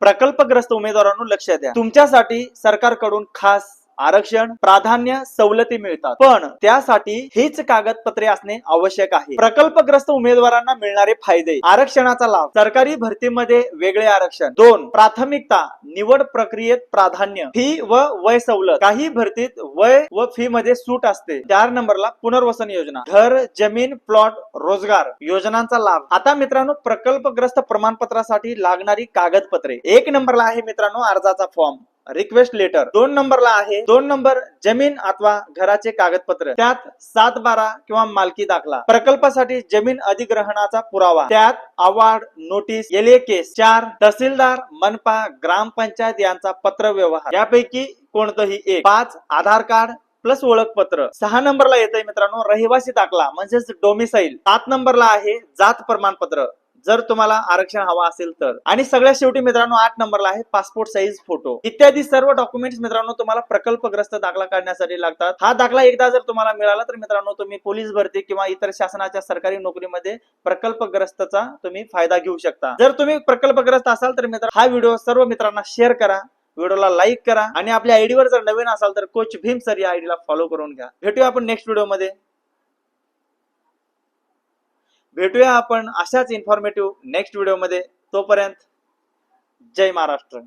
प्रकल्पग्रस्त उमेदवारांनो लक्ष द्या. तुमच्यासाठी सरकारकडून खास आरक्षण प्राधान्य सवलती मिळतात. पण त्यासाठी हीच कागदपत्रे असणे आवश्यक आहे. प्रकल्पग्रस्त उमेदवारांना मिळणारे फायदे. आरक्षणाचा लाभ. सरकारी भरतीमध्ये वेगळे आरक्षण. दोन प्राथमिकता निवड प्रक्रियेत प्राधान्य. फी व वय सवलत. काही भरतीत वय व फी मध्ये सूट असते. चार नंबरला पुनर्वसन योजना. घर जमीन प्लॉट रोजगार योजनांचा लाभ. आता मित्रांनो प्रकल्पग्रस्त प्रमाणपत्रासाठी लागणारी कागदपत्रे. एक नंबरला आहे मित्रांनो अर्जाचा फॉर्म. रिक्वेस्ट लेटर दोन नंबरला आहे. दोन नंबर जमीन अथवा घराचे कागदपत्र. त्यात सात बारा किंवा मालकी दाखला. प्रकल्पासाठी जमीन अधिग्रहणाचा पुरावा. त्यात अवॉर्ड नोटीस एलए केस चार तहसीलदार मनपा ग्रामपंचायत यांचा पत्र व्यवहार यापैकी कोणतंही एक. पाच आधार कार्ड प्लस ओळखपत्र. सहा नंबरला येतंय मित्रांनो रहिवासी दाखला म्हणजेच डोमिसाईल सात नंबरला आहे जात प्रमाणपत्र. जर तुम्हाला आरक्षण हवा असेल तर. आणि सगळ्यात शेवटी मित्रांनो आठ नंबरला आहे पासपोर्ट साईज फोटो इत्यादी सर्व डॉक्युमेंट्स मित्रांनो तुम्हाला प्रकल्पग्रस्त दाखला काढण्यासाठी लागतात. हा दाखला एकदा जर तुम्हाला मिळाला तर मित्रांनो तुम्ही पोलीस भरती किंवा इतर शासनाच्या सरकारी नोकरीमध्ये प्रकल्पग्रस्तचा तुम्ही फायदा घेऊ शकता. जर तुम्ही प्रकल्पग्रस्त असाल तर मित्र हा व्हिडिओ सर्व मित्रांना शेअर करा. व्हिडिओला लाईक करा. आणि आपल्या आयडीवर जर नवीन असाल तर कोच भीम सर या आयडीला फॉलो करून घ्या. भेटूया आपण नेक्स्ट व्हिडिओमध्ये भेटूया आपण अशाच इन्फॉर्मेटिव्ह नेक्स्ट व्हिडिओमध्ये तोपर्यंत जय महाराष्ट्र.